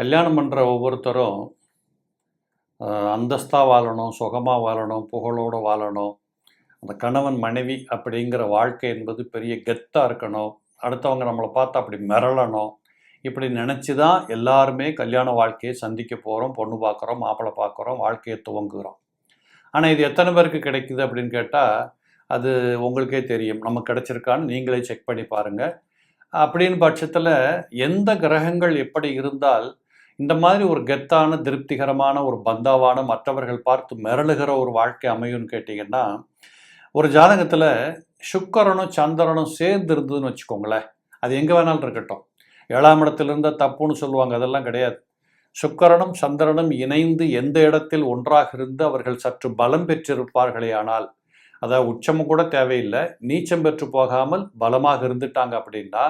கல்யாணம் பண்ணுற ஒவ்வொருத்தரும் அந்தஸ்தாக வாழணும் சுகமாக வாழணும் புகழோடு வாழணும். அந்த கணவன் மனைவி அப்படிங்கிற வாழ்க்கை என்பது பெரிய கெத்தாக இருக்கணும். அடுத்தவங்க நம்மளை பார்த்து அப்படி மிரளணும். இப்படி நினச்சி தான் எல்லாருமே கல்யாண வாழ்க்கையை சந்திக்க போகிறோம் பொண்ணு பார்க்குறோம் மாப்பிள்ளை பார்க்குறோம் வாழ்க்கையை துவங்குகிறோம் ஆனால் இது எத்தனை பேருக்கு கிடைக்குது அப்படின்னு கேட்டால் அது உங்களுக்கே தெரியும். நமக்கு கிடைச்சிருக்கான்னு நீங்களே செக் பண்ணி பாருங்கள் அப்படின்னு பட்சத்தில் எந்த கிரகங்கள் எப்படி இருந்தால் இந்த மாதிரி ஒரு கெத்தான திருப்திகரமான ஒரு பந்தாவான மற்றவர்கள் பார்த்து மிரளுகிற ஒரு வாழ்க்கை அமையும்னு கேட்டிங்கன்னா ஒரு ஜாதகத்தில் சுக்கரனும் சந்திரனும் சேர்ந்து இருந்ததுன்னு வச்சுக்கோங்களேன். அது எங்கே வேணாலும் இருக்கட்டும். ஏழாம் இடத்துல இருந்தால் தப்புன்னு சொல்லுவாங்க அதெல்லாம் கிடையாது. சுக்கரனும் சந்திரனும் இணைந்து எந்த இடத்தில் ஒன்றாக இருந்து அவர்கள் சற்று பலம் பெற்றிருப்பார்களே ஆனால் அதாவது உச்சமும் கூட தேவையில்லை நீச்சம் பெற்று போகாமல் பலமாக இருந்துட்டாங்க அப்படின்னா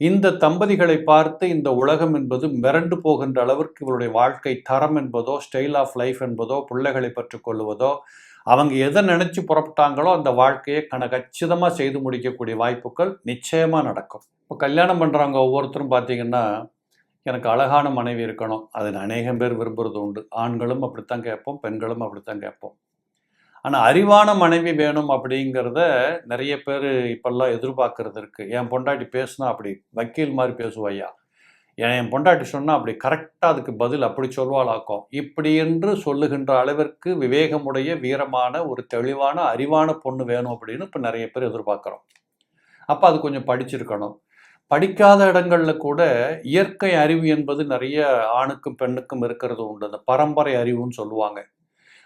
இந்த தம்பதிகளை பார்த்து இந்த உலகம் என்பது மிரண்டு போகின்ற அளவிற்கு இவருடைய வாழ்க்கை தரம் என்பதோ ஸ்டைல் ஆஃப் லைஃப் என்பதோ பிள்ளைகளை பற்றுக்கொள்வதோ அவங்க எதை நினச்சி புறப்பட்டாங்களோ அந்த வாழ்க்கையை கன கச்சிதமாக செய்து முடிக்கக்கூடிய வாய்ப்புகள் நிச்சயமாக நடக்கும். இப்போ கல்யாணம் பண்ணுறவங்க ஒவ்வொருத்தரும் பார்த்தீங்கன்னா எனக்கு அழகான மனைவி இருக்கணும். அது அநேகம் பேர் விரும்புறது உண்டு. ஆண்களும் அப்படித்தான் கேட்போம் பெண்களும் அப்படித்தான் கேட்போம். ஆனால் அறிவான மனைவி வேணும் அப்படிங்கிறத நிறைய பேர் இப்பெல்லாம் எதிர்பார்க்கறது இருக்குது என் பொண்டாட்டி பேசுனா அப்படி வக்கீல் மாதிரி பேசுவாய்யா? என் பொண்டாட்டி சொன்னால் அப்படி கரெக்டாக அதுக்கு பதில் அப்படி சொல்வாளாக்கும் இப்படி என்று சொல்லுகின்ற அளவிற்கு விவேகமுடைய வீரமான ஒரு தெளிவான அறிவான பொண்ணு வேணும் அப்படின்னு இப்போ நிறைய பேர் எதிர்பார்க்குறோம். அப்போ அது கொஞ்சம் படிச்சிருக்கணும். படிக்காத இடங்களில் கூட இயற்கை அறிவு என்பது நிறைய ஆணுக்கும் பெண்ணுக்கும் இருக்கிறது உண்டு. அந்த பரம்பரை அறிவுன்னு சொல்லுவாங்க.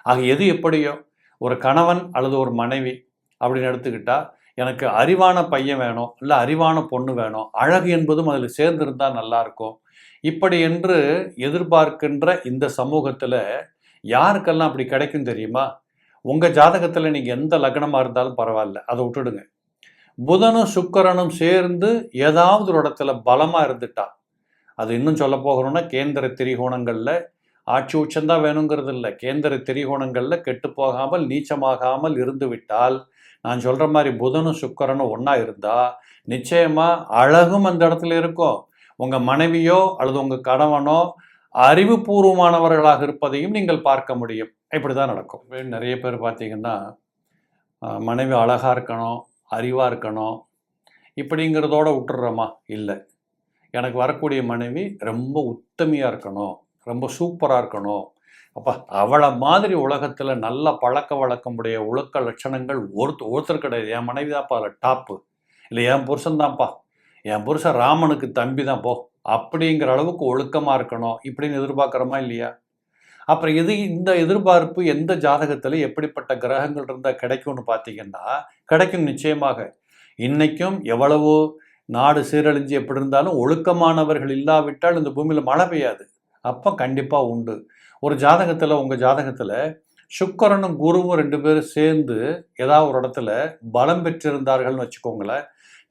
ஆக எது எப்படியோ ஒரு கணவன் அல்லது ஒரு மனைவி அப்படின்னு எடுத்துக்கிட்டா எனக்கு அறிவான பையன் வேணும் இல்லை அறிவான பொண்ணு வேணும் அழகு என்பதும் அதில் சேர்ந்திருந்தால் நல்லாயிருக்கும். இப்படி என்று எதிர்பார்க்கின்ற இந்த சமூகத்தில் யாருக்கெல்லாம் அப்படி கிடைக்கும் தெரியுமா? உங்கள் ஜாதகத்தில் நீங்கள் எந்த லக்னமாக இருந்தாலும் பரவாயில்ல அதை விட்டுடுங்க. புதனும் சுக்கரனும் சேர்ந்து ஏதாவது ஒரு இடத்துல பலமாக இருந்துட்டா அது இன்னும் சொல்ல போகிறோன்னா கேந்திர திரிகோணங்களில் ஆட்சி உச்சந்தான் வேணுங்கிறது இல்லை கேந்திர திரிகோணங்களில் கெட்டு போகாமல் நீச்சமாகாமல் இருந்துவிட்டால் நான் சொல்கிற மாதிரி புதனும் சுக்கரனும் ஒன்றா இருந்தால் நிச்சயமாக அழகும் அந்த இடத்துல இருக்கும். உங்கள் மனைவியோ அல்லது உங்கள் கணவனோ அறிவுபூர்வமானவர்களாக இருப்பதையும் நீங்கள் பார்க்க முடியும். இப்படி தான் நடக்கும் நிறைய பேர் பார்த்தீங்கன்னா மனைவி அழகாக இருக்கணும் அறிவாக இருக்கணும் இப்படிங்கிறதோட விட்டுடுறோமா இல்லை. எனக்கு வரக்கூடிய மனைவி ரொம்ப உத்தமையாக இருக்கணும். ரொம்ப சூப்பராக இருக்கணும். அப்போ அவளை மாதிரி உலகத்தில் நல்ல பழக்க வழக்கமுடைய ஒழுக்க லட்சணங்கள் ஒருத்தர் ஒருத்தர் கிடையாது. என் மனைவி தான்ப்பா அதில் டாப்பு இல்லை என் புருஷன் தான்ப்பா. என் புருஷன் ராமனுக்கு தம்பி தான் போ. அப்படிங்கிற அளவுக்கு ஒழுக்கமாக இருக்கணும். இப்படின்னு எதிர்பார்க்குறோமா இல்லையா? அப்புறம் இது இந்த எதிர்பார்ப்பு எந்த ஜாதகத்தில் எப்படிப்பட்ட கிரகங்கள் இருந்தால் கிடைக்கும்னு பார்த்தீங்கன்னா கிடைக்கும் நிச்சயமாக. இன்றைக்கும் எவ்வளவோ நாடு சீரழிஞ்சு எப்படி இருந்தாலும் ஒழுக்கமானவர்கள் இல்லாவிட்டால் இந்த பூமியில் மழை பெய்யாது. அப்போ கண்டிப்பாக உண்டு. ஒரு ஜாதகத்தில் உங்கள் ஜாதகத்தில் சுக்கரனும் குருவும் ரெண்டு பேரும் சேர்ந்து ஏதாவது ஒரு இடத்துல பலம் பெற்றிருந்தார்கள்னு வச்சுக்கோங்களேன்.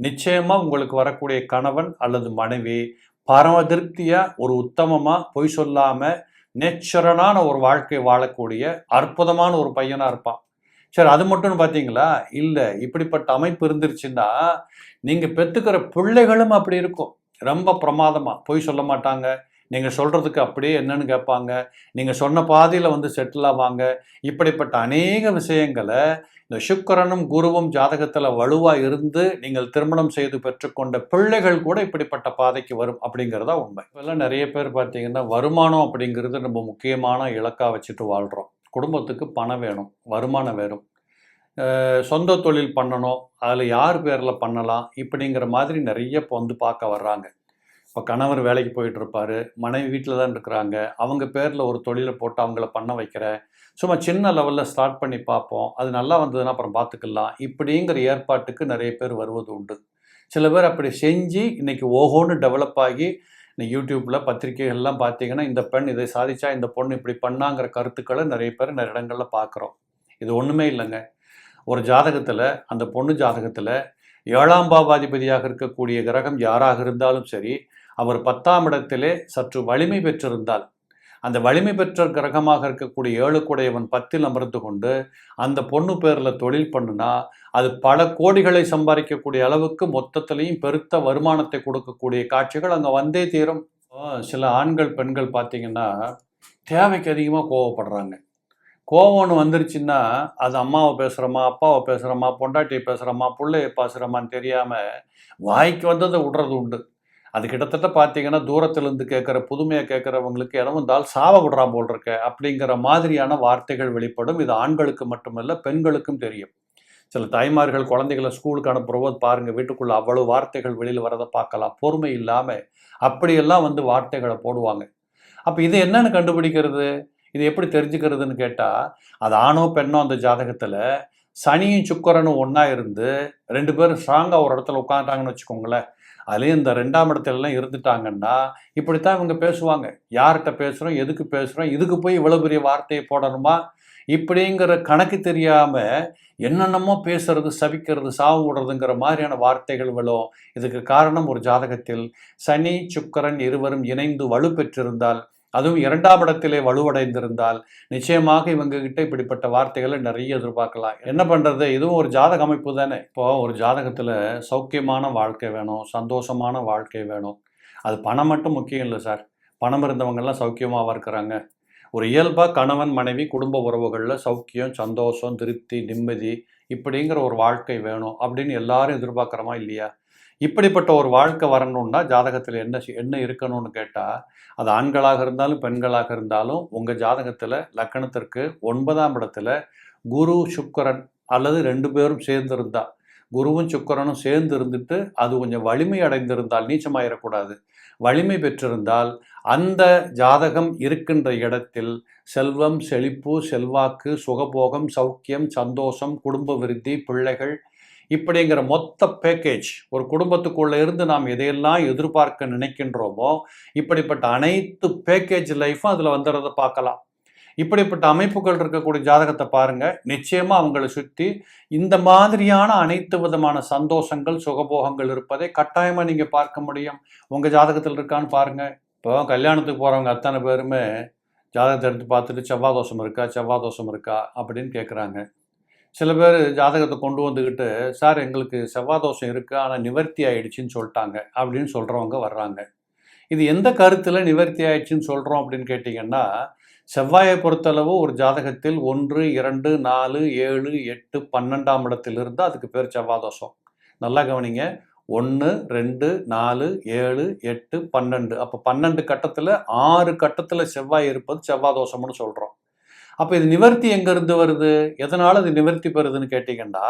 நிச்சயமாக உங்களுக்கு வரக்கூடிய கணவன் அல்லது மனைவி பரம திருப்தியாக ஒரு உத்தமமாக பொய் சொல்லாமல் நேச்சுரலான ஒரு வாழ்க்கை வாழக்கூடிய அற்புதமான ஒரு பையனாக இருப்பான். சரி அது மட்டும்னு பார்த்தீங்களா இல்லை இப்படிப்பட்ட அமைப்பு இருந்துருச்சுன்னா நீங்கள் பெற்றுக்கிற பிள்ளைகளும் அப்படி இருக்கும். ரொம்ப பிரமாதமாக பொய் சொல்ல மாட்டாங்க. நீங்கள் சொல்கிறதுக்கு அப்படியே என்னன்னு கேட்பாங்க. நீங்கள் சொன்ன பாதையில் வந்து செட்டில் ஆவாங்க இப்படிப்பட்ட அநேக விஷயங்களை இந்த சுக்கரனும் குருவும் ஜாதகத்தில் வலுவாக இருந்து நீங்கள் திருமணம் செய்து பெற்றுக்கொண்ட பிள்ளைகள் கூட இப்படிப்பட்ட பாதைக்கு வரும் அப்படிங்கிறதா உண்மை. இப்போல்லாம் நிறைய பேர் பார்த்தீங்கன்னா வருமானம் அப்படிங்கிறது நம்ம முக்கியமான இலக்காக வச்சுட்டு வாழ்கிறோம் குடும்பத்துக்கு பணம் வேணும் வருமானம் வேணும். சொந்த தொழில் பண்ணணும் அதில் யார் பேரில் பண்ணலாம் இப்படிங்கிற மாதிரி நிறைய இப்போ வந்து பார்க்க வர்றாங்க. இப்போ கணவர் வேலைக்கு போயிட்டு இருப்பாரு மனைவி வீட்டில் தான் இருக்கிறாங்க அவங்க பேரில் ஒரு தொழிலை போட்டு அவங்கள பண்ண வைக்கிறேன் சும்மா சின்ன லெவலில் ஸ்டார்ட் பண்ணி பார்ப்போம் அது நல்லா வந்ததுன்னா அப்புறம் பார்த்துக்கலாம் இப்படிங்கிற ஏற்பாட்டுக்கு நிறைய பேர் வருவது உண்டு. சில பேர் அப்படி செஞ்சு இன்னைக்கு ஓஹோன்னு டெவலப் ஆகி இன்னைக்கு யூடியூப்பில் பத்திரிகைகள்லாம் பார்த்தீங்கன்னா இந்த பெண் இதை சாதிச்சா இந்த பொண்ணு இப்படி பண்ணாங்கிற கருத்துக்களை நிறைய பேர் நிறைய இடங்களில் பார்க்குறோம். இது ஒன்றுமே இல்லைங்க. ஒரு ஜாதகத்தில் அந்த பொண்ணு ஜாதகத்தில் ஏழாம் பாவாதிபதியாக இருக்கக்கூடிய கிரகம் யாராக இருந்தாலும் சரி அவர் பத்தாம் இடத்திலே சற்று வலிமை பெற்றிருந்தால். அந்த வலிமை பெற்ற கிரகமாக இருக்கக்கூடிய ஏழுக்குடையவன் பத்தில் அமர்ந்து கொண்டு அந்த பொண்ணு பேரில் தொழில் பண்ணுனா அது பல கோடிகளை சம்பாதிக்கக்கூடிய அளவுக்கு மொத்தத்திலையும் பெருத்த வருமானத்தை கொடுக்கக்கூடிய காட்சிகள் அங்கே வந்தே தீரும். சில ஆண்கள் பெண்கள் பார்த்தீங்கன்னா தேவைக்கு அதிகமாக கோவப்படுறாங்க. கோவம்னு வந்துருச்சுன்னா அது அம்மாவை பேசுகிறோமா அப்பாவை பேசுகிறோமா பொண்டாட்டியை பேசுகிறோமா பிள்ளையை பேசுகிறோமான்னு தெரியாமல் வாய்க்கு வந்ததை விடுறது உண்டு. அது கிட்டத்தட்ட பார்த்தீங்கன்னா தூரத்திலிருந்து கேட்குற புதுமையாக கேட்குறவங்களுக்கு இடம் வந்தால் சாவ விடுறா போல் இருக்க அப்படிங்கிற மாதிரியான வார்த்தைகள் வெளிப்படும். இது ஆண்களுக்கு மட்டுமல்ல பெண்களுக்கும் தெரியும். சில தாய்மார்கள் குழந்தைகளை ஸ்கூலுக்கு அனுப்புறபோது பாருங்கள் வீட்டுக்குள்ளே அவ்வளோ வார்த்தைகள் வெளியில் வரதை பார்க்கலாம். பொறுமை இல்லாமல் அப்படியெல்லாம் வந்து வார்த்தைகளை போடுவாங்க. அப்போ இது என்னன்னு கண்டுபிடிக்கிறது? இது எப்படி தெரிஞ்சுக்கிறதுன்னு கேட்டால் அது ஆணோ பெண்ணோ அந்த ஜாதகத்தில் சனியும் சுக்கரனும் ஒன்றா இருந்து ரெண்டு பேரும் ஸ்ட்ராங்காக ஒரு இடத்துல உட்காந்துட்டாங்கன்னு வச்சுக்கோங்களேன். அதுலேயும் இந்த ரெண்டாம் இடத்துலலாம் இருந்துட்டாங்கன்னா இப்படித்தான் இவங்க பேசுவாங்க. யார்கிட்ட பேசுகிறோம் எதுக்கு பேசுகிறோம் இதுக்கு போய் இவ்வளோ பெரிய வார்த்தையை போடணுமா? இப்படிங்கிற கணக்கு தெரியாமல் என்னென்னமோ பேசுறது சபிக்கிறது சாவு விடுறதுங்கிற மாதிரியான வார்த்தைகள் விழும். இதுக்கு காரணம் ஒரு ஜாதகத்தில் சனி சுக்கரன் இருவரும் இணைந்து வலு பெற்றிருந்தால் அதுவும் இரண்டாம் இடத்திலே வலுவடைந்திருந்தால் நிச்சயமாக இவங்க கிட்ட இப்படிப்பட்ட வார்த்தைகளை நிறைய எதிர்பார்க்கலாம். என்ன பண்ணுறது இதுவும் ஒரு ஜாதக அமைப்பு தானே. இப்போ ஒரு ஜாதகத்தில் சௌக்கியமான வாழ்க்கை வேணும் சந்தோஷமான வாழ்க்கை வேணும். அது பணம் மட்டும் முக்கியம் இல்லை சார். பணம் இருந்தவங்கெல்லாம் சௌக்கியமாக இருக்கிறாங்க? ஒரு இயல்பாக கணவன் மனைவி குடும்ப உறவுகளில் சௌக்கியம் சந்தோஷம் திருப்தி நிம்மதி இப்படிங்கிற ஒரு வாழ்க்கை வேணும் அப்படின்னு எல்லாரும் எதிர்பார்க்குறோமா இல்லையா? இப்படிப்பட்ட ஒரு வாழ்க்கை வரணும்னா ஜாதகத்தில் என்ன என்ன இருக்கணும்னு கேட்டால் அது ஆண்களாக இருந்தாலும் பெண்களாக இருந்தாலும் உங்கள் ஜாதகத்தில் லக்கணத்திற்கு ஒன்பதாம் இடத்துல குரு சுக்கரன் அல்லது ரெண்டு பேரும் சேர்ந்திருந்தா குருவும் சுக்கரனும் சேர்ந்து இருந்துட்டு அது கொஞ்சம் வலிமை அடைந்திருந்தால் நீச்சமாயிடக்கூடாது வலிமை பெற்றிருந்தால் அந்த ஜாதகம் இருக்கின்ற இடத்தில் செல்வம் செழிப்பு செல்வாக்கு சுகபோகம் சௌக்கியம் சந்தோஷம் குடும்ப விருத்தி பிள்ளைகள் இப்படிங்கிற மொத்த பேக்கேஜ் ஒரு குடும்பத்துக்குள்ளே இருந்து நாம் எதையெல்லாம் எதிர்பார்க்க நினைக்கின்றோமோ இப்படிப்பட்ட அனைத்து பேக்கேஜ் லைஃப்பும் அதில் வந்துடுறத பார்க்கலாம். இப்படிப்பட்ட அமைப்புகள் இருக்கக்கூடிய ஜாதகத்தை பாருங்கள் நிச்சயமாக அவங்களை சுற்றி இந்த மாதிரியான அனைத்து விதமான சந்தோஷங்கள் சுகபோகங்கள் இருப்பதை கட்டாயமாக நீங்கள் பார்க்க முடியும். உங்கள் ஜாதகத்தில் இருக்கான்னு பாருங்க. இப்போ கல்யாணத்துக்கு போகிறவங்க அத்தனை பேருமே ஜாதகத்தை எடுத்து பார்த்துட்டு செவ்வாய் தோஷம் இருக்கா செவ்வாய் தோஷம் இருக்கா அப்படின்னு கேட்குறாங்க சில பேர் ஜாதகத்தை கொண்டு வந்துக்கிட்டு சார் எங்களுக்கு செவ்வாய் தோஷம் இருக்குது ஆனால் நிவர்த்தி ஆயிடுச்சுன்னு சொல்லிட்டாங்க அப்படின்னு சொல்கிறவங்க வர்றாங்க. இது எந்த கருத்தில் நிவர்த்தி ஆயிடுச்சுன்னு சொல்கிறோம் அப்படின்னு கேட்டிங்கன்னா செவ்வாயை பொறுத்தளவு ஒரு ஜாதகத்தில் ஒன்று இரண்டு நாலு ஏழு எட்டு பன்னெண்டாம் இடத்தில் இருந்து அதுக்கு பேர் செவ்வாய் தோஷம். நல்லா கவனிங்க. ஒன்று ரெண்டு நாலு ஏழு எட்டு பன்னெண்டு. அப்போ பன்னெண்டு கட்டத்தில் ஆறு கட்டத்தில் செவ்வாய் இருப்பது செவ்வாய் தோஷம்னு சொல்கிறோம் அப்போ இது நிவர்த்தி எங்கேருந்து வருது? எதனால் இது நிவர்த்தி பெறுதுன்னு கேட்டிங்கன்னா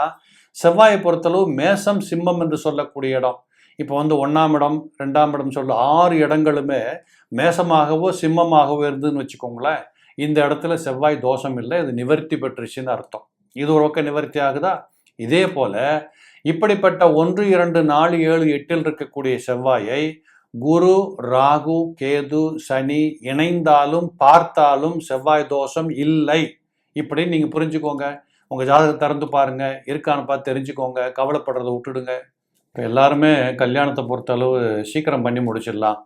செவ்வாயை பொறுத்தளவு மேசம் சிம்மம் என்று சொல்லக்கூடிய இடம். இப்போ வந்து ஒன்றாம் இடம் ரெண்டாம் இடம் சொல்ல ஆறு இடங்களுமே மேசமாகவோ சிம்மமாகவோ இருந்துன்னு வச்சுக்கோங்களேன். இந்த இடத்துல செவ்வாய் தோஷம் இல்லை இது நிவர்த்தி பெற்றுச்சுன்னு அர்த்தம். இது ஒரு பக்கம் நிவர்த்தி ஆகுதா? இதே போல் இப்படிப்பட்ட ஒன்று இரண்டு நாலு ஏழு எட்டில் இருக்கக்கூடிய செவ்வாயை குரு ராகு கேது சனி இணைந்தாலும் பார்த்தாலும் செவ்வாய் தோஷம் இல்லை. இப்படின்னு நீங்கள் புரிஞ்சுக்கோங்க. உங்கள் ஜாதகம் திறந்து பாருங்கள் இருக்கான்னு பார்த்து தெரிஞ்சுக்கோங்க. கவலைப்படுறதை விட்டுடுங்க. இப்போ எல்லாருமே கல்யாணத்தை பொறுத்தளவு சீக்கிரம் பண்ணி முடிச்சிடலாம்.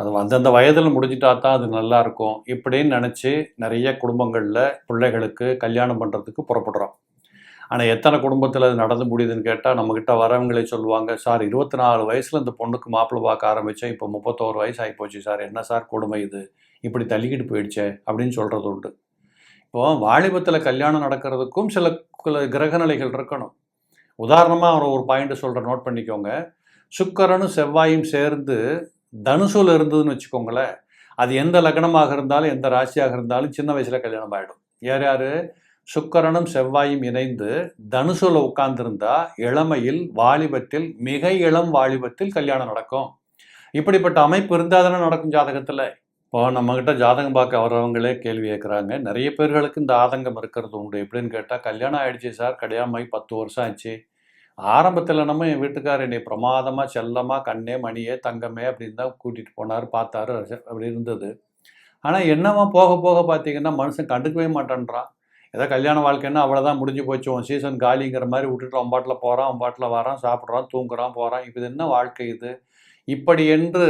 அது அந்தந்த வயதில் முடிஞ்சிட்டா தான் அது நல்லா இருக்கும். இப்படின்னு நினச்சி நிறைய குடும்பங்களில் பிள்ளைகளுக்கு கல்யாணம் பண்ணுறதுக்கு புறப்படுறோம். ஆனால் எத்தனை குடும்பத்தில் அது நடந்து முடியுதுன்னு கேட்டால் நம்மக்கிட்ட வரவங்களே சொல்லுவாங்க சார் இருபத்தி நாலு வயசில் இந்த பொண்ணுக்கு மாப்பிள்ளை பார்க்க ஆரம்பித்தேன் இப்போ முப்பத்தோரு வயசு ஆகிப்போச்சு சார் என்ன சார் கொடுமை இது? இப்படி தள்ளிக்கிட்டு போயிடுச்சே அப்படின்னு சொல்கிறது உண்டு. இப்போ வாலிபத்தில் கல்யாணம் நடக்கிறதுக்கும் சில கிரகநிலைகள் இருக்கணும். உதாரணமாக அவர் ஒரு பாயிண்ட் சொல்கிற நோட் பண்ணிக்கோங்க. சுக்கரனும் செவ்வாயும் சேர்ந்து தனுசுல இருந்ததுன்னு வச்சுக்கோங்களேன் அது எந்த லக்னமாக இருந்தாலும் எந்த ராசியாக இருந்தாலும் சின்ன வயசில் கல்யாணம் ஆகிடும் யார் யார்? சுக்கரனும் செவ்வாயும் இணைந்து தனுசுல உட்கார்ந்திருந்தா இளமையில் வாலிபத்தில் மிக இளம் வாலிபத்தில் கல்யாணம் நடக்கும். இப்படிப்பட்ட அமைப்பு இருந்தால் தானே நடக்கும் ஜாதகத்தில். இப்போ நம்மக்கிட்ட ஜாதகம் பார்க்க வர்றவங்களே கேள்வி கேட்குறாங்க. நிறைய பேர்களுக்கு இந்த ஆதங்கம் இருக்கிறது உண்டு. எப்படின்னு கேட்டால் கல்யாணம் ஆயிடுச்சு சார் கல்யாணம் ஆகி பத்து வருஷம் ஆச்சு. ஆரம்பத்தில் நம்ம என் வீட்டுக்காரர் என்னை பிரமாதமாக செல்லமாக கண்ணே மணியே தங்கமே அப்படின்னு தான் கூட்டிகிட்டு போனார் பார்த்தாரு அப்படி இருந்தது. ஆனால் என்னவா போக போக பார்த்தீங்கன்னா மனுஷன் கண்டுக்கவே மாட்டேன்றான். ஏதோ கல்யாண வாழ்க்கைன்னா அவ்வளோதான் முடிஞ்சு போச்சு. உன் சீசன் காலிங்கிற மாதிரி விட்டுட்டு அவன் பாட்டில் போகிறான் அவன் பாட்டில் வரான் சாப்பிட்றான் தூங்குறான் போகிறான் இப்போ இது என்ன வாழ்க்கை இது? இப்படி என்று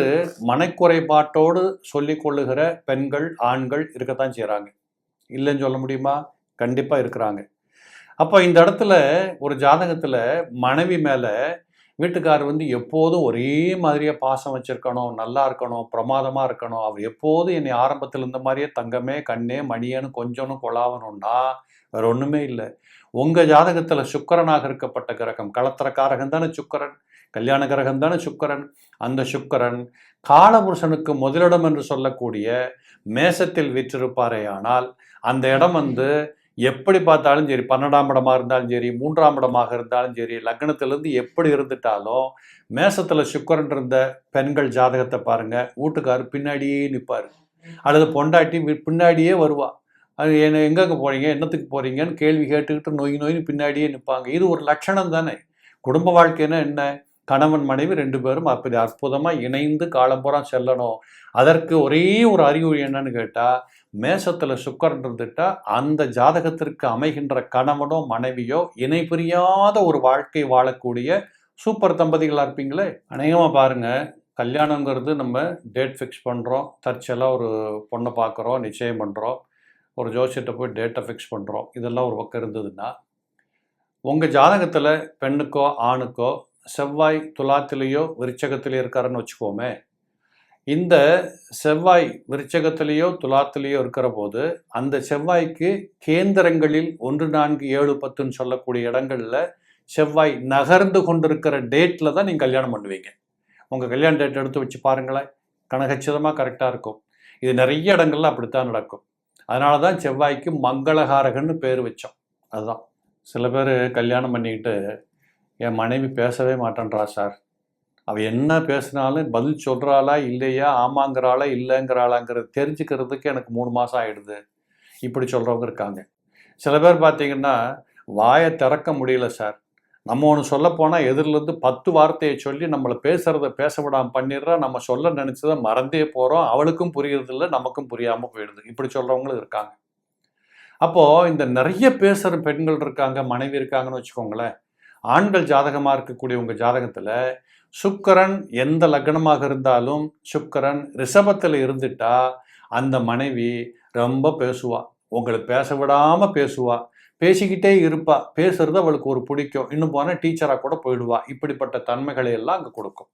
மனக்குறைபாட்டோடு சொல்லி கொள்ளுகிற பெண்கள் ஆண்கள் இருக்கத்தான் செய்கிறாங்க இல்லைன்னு சொல்ல முடியுமா? கண்டிப்பாக இருக்கிறாங்க. அப்போ இந்த இடத்துல ஒரு ஜாதகத்தில் மனைவி மேலே வீட்டுக்காரர் வந்து எப்போதும் ஒரே மாதிரியே பாசம் வச்சுருக்கணும் நல்லா இருக்கணும் பிரமாதமாக இருக்கணும். அவர் எப்போதும் என்னை ஆரம்பத்தில் இருந்த மாதிரியே தங்கமே கண்ணே மணியன்னு கொஞ்சம்னு கொலாவணும்னா வேற ஒன்றுமே இல்லை. உங்கள் ஜாதகத்தில் சுக்கரனாக இருக்கப்பட்ட கிரகம் களத்திரக்காரகம் தானே சுக்கரன் கல்யாண கிரகம் தானே சுக்கரன். அந்த சுக்கரன் காலபுருஷனுக்கு முதலிடம் என்று சொல்லக்கூடிய மேசத்தில் வீற்றிருப்பாரே ஆனால் அந்த இடம் வந்து எப்படி பார்த்தாலும் சரி பன்னெண்டாம் இடமாக இருந்தாலும் சரி மூன்றாம் இடமாக இருந்தாலும் சரி லக்னத்திலேருந்து எப்படி இருந்துட்டாலும் மேசத்தில் சுக்கரன் இருந்த பெண்கள் ஜாதகத்தை பாருங்கள் வீட்டுக்காரர் பின்னாடியே நிற்பார் அல்லது பொண்டாட்டி பின்னாடியே வருவாள் அது என்ன எங்கெங்கே போகிறீங்க என்னத்துக்கு போகிறீங்கன்னு கேள்வி கேட்டுக்கிட்டு நோய் நோயின்னு பின்னாடியே நிற்பாங்க இது ஒரு லட்சணம் தானே. குடும்ப வாழ்க்கைன்னா என்ன? கணவன் மனைவி ரெண்டு பேரும் அப்படி அற்புதமாக இணைந்து காலம்புறம் செல்லணும். அதற்கு ஒரே ஒரு அறிகுறி என்னன்னு கேட்டால் மேசத்தில் சுக்கரன் இருந்துட்டா அந்த ஜாதகத்திற்கு அமைகின்ற கணவனோ மனைவியோ இணை புரியாத ஒரு வாழ்க்கை வாழக்கூடிய சூப்பர் தம்பதிகளாக இருப்பீங்களே? அநேகமாக பாருங்க. கல்யாணங்கிறது நம்ம டேட் ஃபிக்ஸ் பண்ணுறோம் தற்செயலாக ஒரு பொண்ணை பார்க்குறோம் நிச்சயம் பண்ணுறோம் ஒரு ஜோசியிட்ட போய் டேட்டை ஃபிக்ஸ் பண்ணுறோம் இதெல்லாம் ஒரு பக்கம் இருந்ததுன்னா உங்கள் ஜாதகத்தில் பெண்ணுக்கோ ஆணுக்கோ செவ்வாய் துலாத்திலேயோ விருச்சகத்திலேயோ இருக்காருன்னு வச்சுக்கோமே இந்த செவ்வாய் விருச்சகத்திலேயோ துலாத்திலேயோ இருக்கிற போது அந்த செவ்வாய்க்கு கேந்திரங்களில் ஒன்று நான்கு ஏழு பத்துன்னு சொல்லக்கூடிய இடங்களில் செவ்வாய் நகர்ந்து கொண்டிருக்கிற டேட்டில் தான் நீங்கள் கல்யாணம் பண்ணுவீங்க. உங்கள் கல்யாண டேட் எடுத்து வச்சு பாருங்களேன். கனகச்சிதமாக கரெக்டாக இருக்கும். இது நிறைய இடங்கள்ல அப்படித்தான் நடக்கும். அதனால தான் செவ்வாய்க்கு மங்களகாரகன்னு பேர் வச்சோம். அதுதான். சில பேர் கல்யாணம் பண்ணிக்கிட்டு என் மனைவி பேசவே மாட்டேன்றா சார். அவள் என்ன பேசினாலும் பதில் சொல்கிறாளா இல்லையா ஆமாங்கிறாளா இல்லைங்கிறாளாங்கிறது தெரிஞ்சுக்கிறதுக்கு எனக்கு மூணு மாதம் ஆகிடுது இப்படி சொல்கிறவங்க இருக்காங்க. சில பேர் பார்த்தீங்கன்னா வாயை திறக்க முடியல சார். நம்ம ஒன்று சொல்ல போனால் எதிரிலேருந்து பத்து வார்த்தையை சொல்லி நம்மளை பேசுகிறத பேச விடாமல் பண்ணிடுறா நம்ம சொல்ல நினச்சதை மறந்தே போகிறோம் அவளுக்கும் புரியறதில்ல நமக்கும் புரியாமல் போயிடுது. இப்படி சொல்கிறவங்களும் இருக்காங்க. அப்போது இந்த நிறைய பேசுகிற பெண்கள் இருக்காங்க மனைவி இருக்காங்கன்னு வச்சுக்கோங்களேன். ஆண்கள் ஜாதகமாக இருக்கக்கூடிய உங்கள் ஜாதகத்தில் சுக்கரன் எந்த லக்னமாக இருந்தாலும் சுக்கரன் ரிஷபத்தில் இருந்துட்டா அந்த மனைவி ரொம்ப பேசுவா. உங்களை பேச விடாமல் பேசுவா. பேசிக்கிட்டே இருப்பா. பேசுறது அவளுக்கு ஒரு பிடிக்கும். இன்னும் போனால் டீச்சராக கூட போயிடுவா. இப்படிப்பட்ட தன்மைகளை எல்லாம் அங்கே கொடுக்கும்.